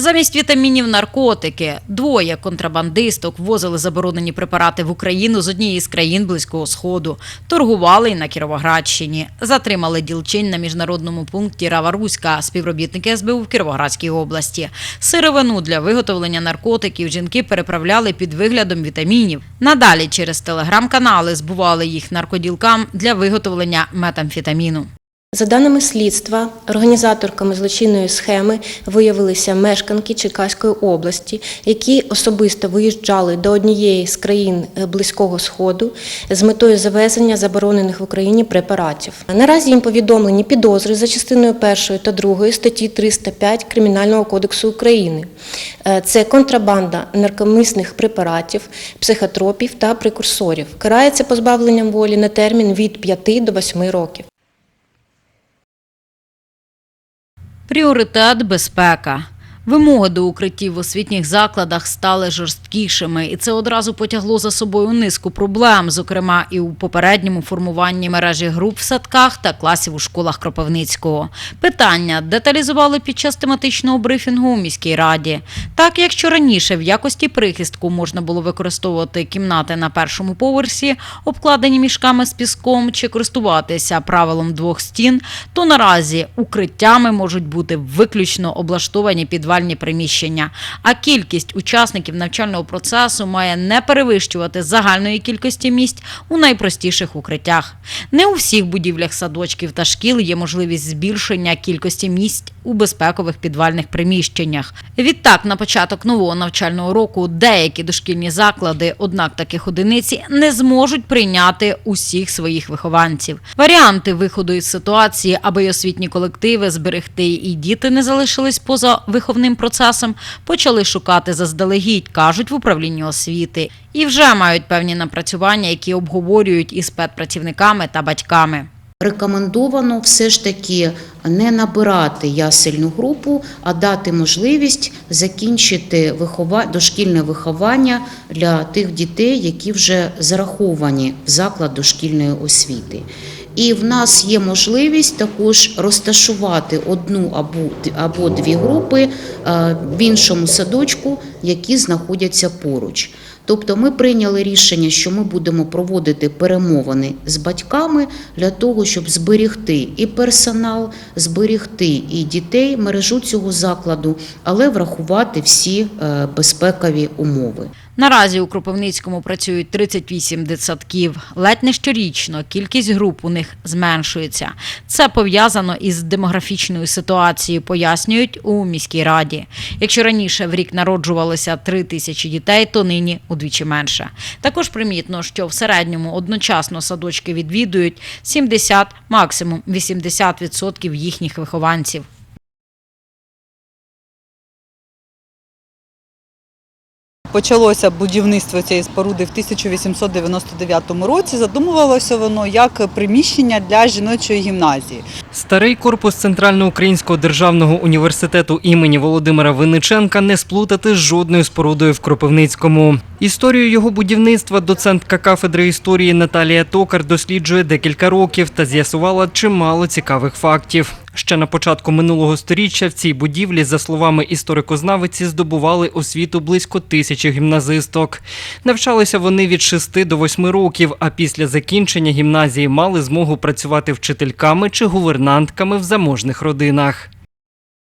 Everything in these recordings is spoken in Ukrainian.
Замість вітамінів наркотики. Двоє контрабандисток возили заборонені препарати в Україну з однієї з країн Близького Сходу. Торгували й на Кіровоградщині. Затримали ділчин на міжнародному пункті Рава-Руська, співробітники СБУ в Кіровоградській області. Сировину для виготовлення наркотиків жінки переправляли під виглядом вітамінів. Надалі через телеграм-канали збували їх наркоділкам для виготовлення метамфетаміну. За даними слідства, організаторками злочинної схеми виявилися мешканки Черкаської області, які особисто виїжджали до однієї з країн Близького Сходу з метою завезення заборонених в Україні препаратів. Наразі їм повідомлені підозри за частиною 1 та 2 статті 305 Кримінального кодексу України. Е, Це контрабанда наркомисних препаратів, психотропів та прекурсорів. Карається позбавленням волі на термін від 5 до 8 років. Пріоритет безпека. Вимоги до укриттів в освітніх закладах стали жорсткішими, і це одразу потягло за собою низку проблем, зокрема і у попередньому формуванні мережі груп в садках та класів у школах Кропивницького. Питання деталізували під час тематичного брифінгу у міській раді. Так, якщо раніше в якості прихистку можна було використовувати кімнати на першому поверсі, обкладені мішками з піском, чи користуватися правилом двох стін, то наразі укриттями можуть бути виключно облаштовані підвальні приміщення. А кількість учасників навчального процесу має не перевищувати загальної кількості місць у найпростіших укриттях. Не у всіх будівлях садочків та шкіл є можливість збільшення кількості місць у безпекових підвальних приміщеннях. Відтак, на початок нового навчального року деякі дошкільні заклади, однак таких одиниці, не зможуть прийняти усіх своїх вихованців. Варіанти виходу із ситуації, аби й освітні колективи зберегти і діти не залишились поза виховним процесом, почали шукати заздалегідь, кажуть в управлінні освіти, і вже мають певні напрацювання, які обговорюють із педпрацівниками та батьками. Рекомендовано все ж таки не набирати ясельну групу, а дати можливість закінчити дошкільне виховання для тих дітей, які вже зараховані в заклад дошкільної освіти. І в нас є можливість також розташувати одну або, або дві групи е, в іншому садочку, які знаходяться поруч. Тобто ми прийняли рішення, що ми будемо проводити перемовини з батьками для того, щоб зберігти і персонал, зберігти і дітей, мережу цього закладу, але врахувати всі е, безпекові умови. Наразі у Кропивницькому працюють 38 дитсадків. Ледь не щорічно кількість груп у них зменшується. Це пов'язано із демографічною ситуацією, пояснюють у міській раді. Якщо раніше в рік народжувалося 3 тисячі дітей, то нині удвічі менше. Також примітно, що в середньому одночасно садочки відвідують 70, максимум 80% їхніх вихованців. Почалося будівництво цієї споруди в 1899 році. Задумувалося воно як приміщення для жіночої гімназії. Старий корпус Центральноукраїнського державного університету імені Володимира Винниченка не сплутати з жодною спорудою в Кропивницькому. Історію його будівництва доцентка кафедри історії Наталія Токар досліджує декілька років та з'ясувала чимало цікавих фактів. Ще на початку минулого сторіччя в цій будівлі, за словами історикознавиці, здобували освіту близько тисячі гімназисток. Навчалися вони від 6 до 8 років, а після закінчення гімназії мали змогу працювати вчительками чи гувернантками в заможних родинах.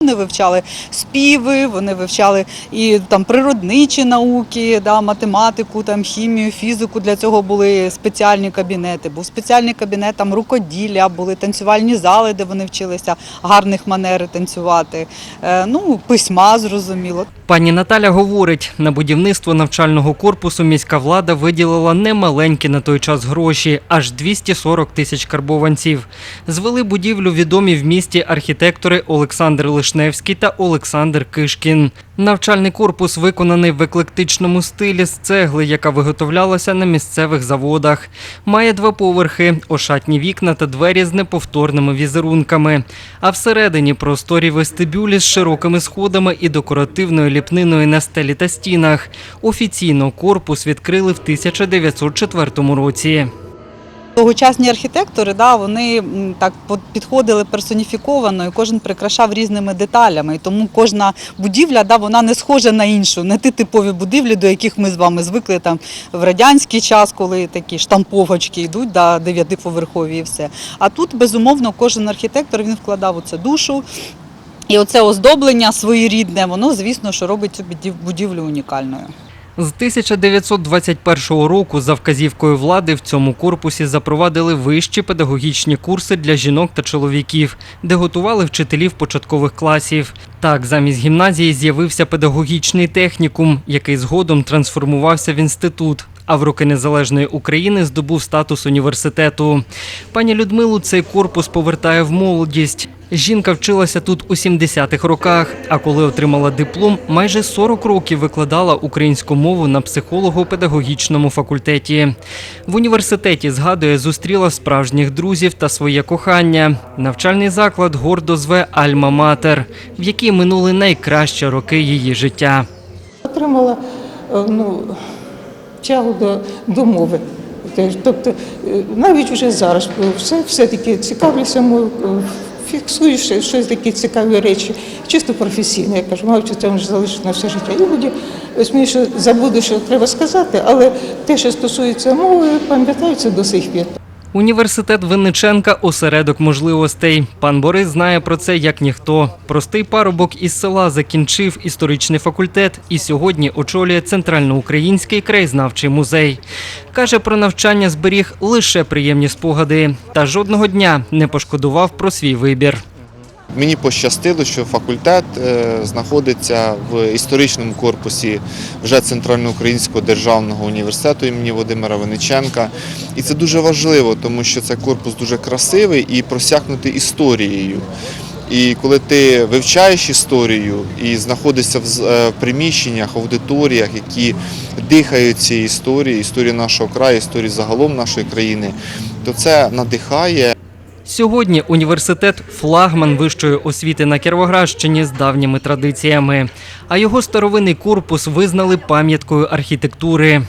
Вони вивчали співи, вони вивчали і там природничі науки, да, математику, там хімію, фізику. Для цього були спеціальні кабінети. Був спеціальний кабінет там рукоділля, були танцювальні зали, де вони вчилися гарних манер танцювати. Е, ну, письма зрозуміло. Пані Наталя говорить, на будівництво навчального корпусу міська влада виділила немаленькі на той час гроші аж 240 тисяч карбованців. Звели будівлю відомі в місті архітектори Олександр Лишневський та Олександр Кишкін. Навчальний корпус виконаний в еклектичному стилі з цегли, яка виготовлялася на місцевих заводах. Має два поверхи, ошатні вікна та двері з неповторними візерунками. А всередині просторі вестибюлі з широкими сходами і декоративною ліпниною на стелі та стінах. Офіційно корпус відкрили в 1904 році. Тогочасні архітектори, да, вони так підходили персоніфіковано, і кожен прикрашав різними деталями. І тому кожна будівля, да, вона не схожа на іншу, не ті типові будівлі, до яких ми з вами звикли там в радянський час, коли такі штамповочки йдуть, да, дев'ятиповерхові і все. А тут, безумовно, кожен архітектор він вкладав у це душу. І оце оздоблення своєрідне, воно, звісно, що робить цю будівлю унікальною. З 1921 року за вказівкою влади в цьому корпусі запровадили вищі педагогічні курси для жінок та чоловіків, де готували вчителів початкових класів. Так, замість гімназії з'явився педагогічний технікум, який згодом трансформувався в інститут. А в роки незалежної України здобув статус університету. Пані Людмилу цей корпус повертає в молодість. Жінка вчилася тут у 70-х роках, а коли отримала диплом, майже 40 років викладала українську мову на психолого-педагогічному факультеті. В університеті згадує, зустріла справжніх друзів та своє кохання. Навчальний заклад гордо зве Альма-Матер, в якій минули найкращі роки її життя. Отримала е, ну, тягу до, до мови. Тобто е, навіть вже зараз е, все, все-таки цікавлюся мовою, фіксую ще- щось такі цікаві речі, чисто професійно. Я кажу, мабуть, це вже залишить на все життя. Іноді ось мені забуду, що треба сказати, але те, що стосується мови, пам'ятається до сих пір. Університет Винниченка осередок можливостей. Пан Борис знає про це як ніхто. Простий парубок із села закінчив історичний факультет і сьогодні очолює Центральноукраїнський краєзнавчий музей. Каже, про навчання зберіг лише приємні спогади та жодного дня не пошкодував про свій вибір. Мені пощастило, що факультет е, знаходиться в історичному корпусі вже Центральноукраїнського державного університету імені Володимира Винниченка. І це дуже важливо, тому що це корпус дуже красивий і просякнутий історією. І коли ти вивчаєш історію і знаходишся в е, приміщеннях, аудиторіях, які дихають цією історією, історією нашого краю, історією загалом нашої країни, то це надихає. Сьогодні університет флагман вищої освіти на Кіровоградщині з давніми традиціями, а його старовинний корпус визнали пам'яткою архітектури.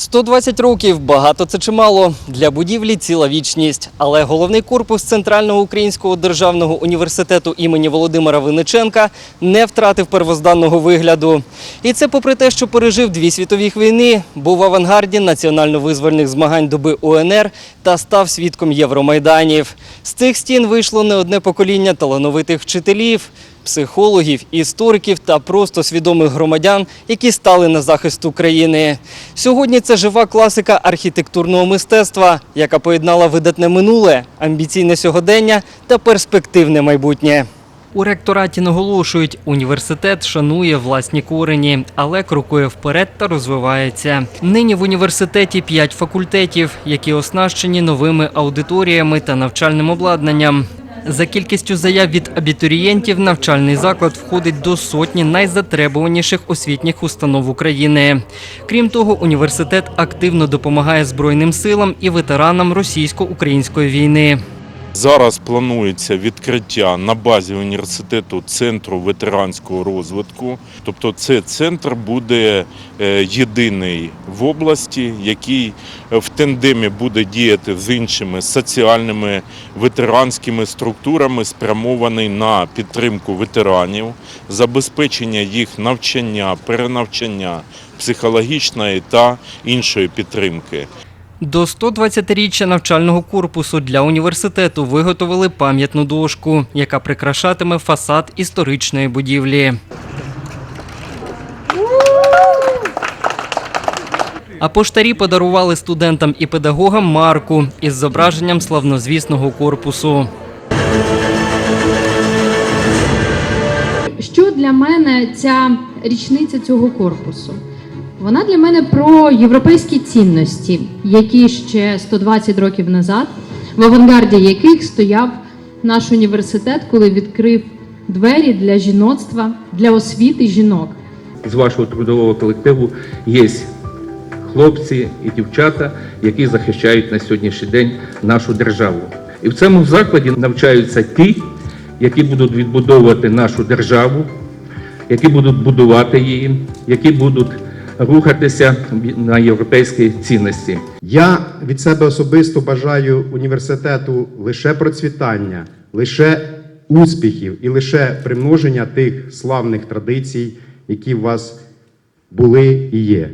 120 років багато це чимало. Для будівлі ціла вічність. Але головний корпус Центрального українського державного університету імені Володимира Винниченка не втратив первозданного вигляду. І це попри те, що пережив дві світові війни, був в авангарді національно-визвольних змагань доби УНР та став свідком Євромайданів. З цих стін вийшло не одне покоління талановитих вчителів, психологів, істориків та просто свідомих громадян, які стали на захист України. Сьогодні це жива класика архітектурного мистецтва, яка поєднала видатне минуле, амбіційне сьогодення та перспективне майбутнє. У ректораті наголошують, університет шанує власні корені, але крокує вперед та розвивається. Нині в університеті п'ять факультетів, які оснащені новими аудиторіями та навчальним обладнанням. За кількістю заяв від абітурієнтів навчальний заклад входить до сотні найзатребуваніших освітніх установ України. Крім того, університет активно допомагає Збройним силам і ветеранам російсько-української війни. Зараз планується відкриття на базі університету центру ветеранського розвитку. Тобто, це центр буде е, єдиний в області, який е, в тендемі буде діяти з іншими соціальними ветеранськими структурами, спрямований на підтримку ветеранів, забезпечення їх навчання, перенавчання, психологічної та іншої підтримки. До 120-річчя навчального корпусу для університету виготовили пам'ятну дошку, яка прикрашатиме фасад історичної будівлі. А поштарі подарували студентам і педагогам марку із зображенням славнозвісного корпусу. Що для мене ця річниця цього корпусу? Вона для мене про європейські цінності, які ще 120 років назад, в авангарді яких стояв наш університет, коли відкрив двері для жіноцтва, для освіти жінок. з вашого трудового колективу є хлопці і дівчата, які захищають на сьогоднішній день нашу державу. І в цьому закладі навчаються ті, які будуть відбудовувати нашу державу, які будуть будувати її, які будуть рухатися на європейські цінності. Я від себе особисто бажаю університету лише процвітання, лише успіхів і лише примноження тих славних традицій, які у вас були і є.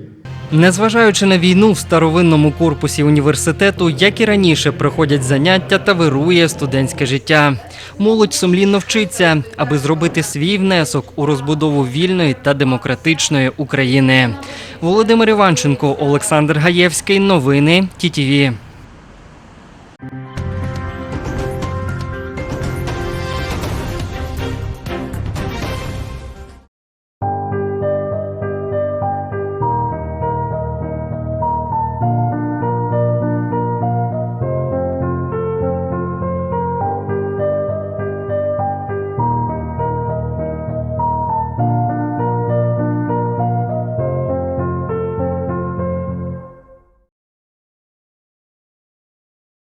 Незважаючи на війну в старовинному корпусі університету, як і раніше, проходять заняття та вирує студентське життя. Молодь сумлінно вчиться, аби зробити свій внесок у розбудову вільної та демократичної України. Володимир Іванченко, Олександр Гаєвський. Новини ТІТІВІ.